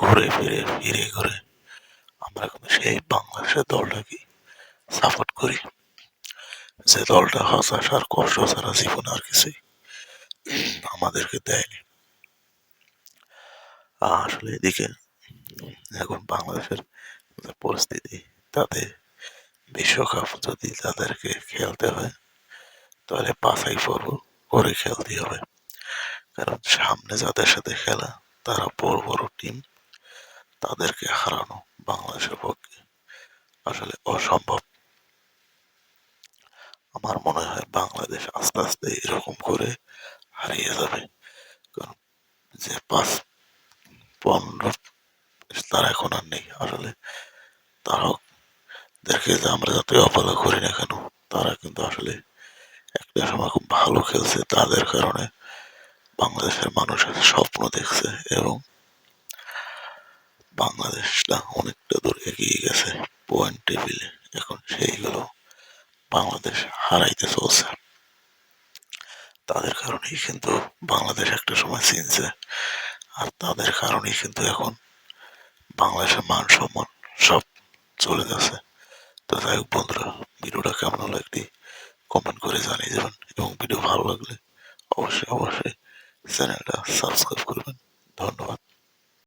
ঘুরে ফিরে ফিরে ঘুরে। আমরা কিন্তু সেই বাংলাদেশের দলটাকে সাপোর্ট করি। যে দলটা হতাশ আর কষ্ট ছাড়া জীবন আর কিছুই আমাদেরকে দেয়নি। আসলে এদিকে এখন বাংলাদেশের পরিস্থিতি, তাতে বিশ্বকাপ যদি তাদেরকে খেলতে হয়, তাহলে বাছাই পর্ব করে খেলতে হবে। কারণ সামনে যাদের সাথে খেলা, তারা বড় বড় টিম তাদেরকে হারানো বাংলাদেশের পক্ষে আসলে অসম্ভব। আমার মনে হয় বাংলাদেশ আস্তে আস্তে এরকম করে হারিয়ে যাবে। কারণ যে পাঁচ, পনেরো তারা এখন আর নেই আসলে। তারাও দেখে যে আমরা যতই অপেক্ষা করি না কেন, তারা কিন্তু আসলে একটা সময় খুব ভালো খেলছে। তাদের কারণে বাংলাদেশের মানুষের স্বপ্ন দেখছে এবং বাংলাদেশটা অনেকটা দূর এগিয়ে গেছে পয়েন্ট টেবিলে এখন সেইগুলো বাংলাদেশ হারাইতে চলছে। তাদের কারণেই কিন্তু বাংলাদেশ একটা সময় চিনছে, আর তাদের কারণেই কিন্তু এখন বাংলাদেশের মান সম্মান সব চলে গেছে তো যাই হোক বন্ধুরা, ভিডিওটা কেমন হলো একটি কমেন্ট করে জানিয়ে দেবেন, এবং ভিডিও ভালো লাগলে অবশ্যই অবশ্যই চ্যানেলটা সাবস্ক্রাইব করবেন। ধন্যবাদ।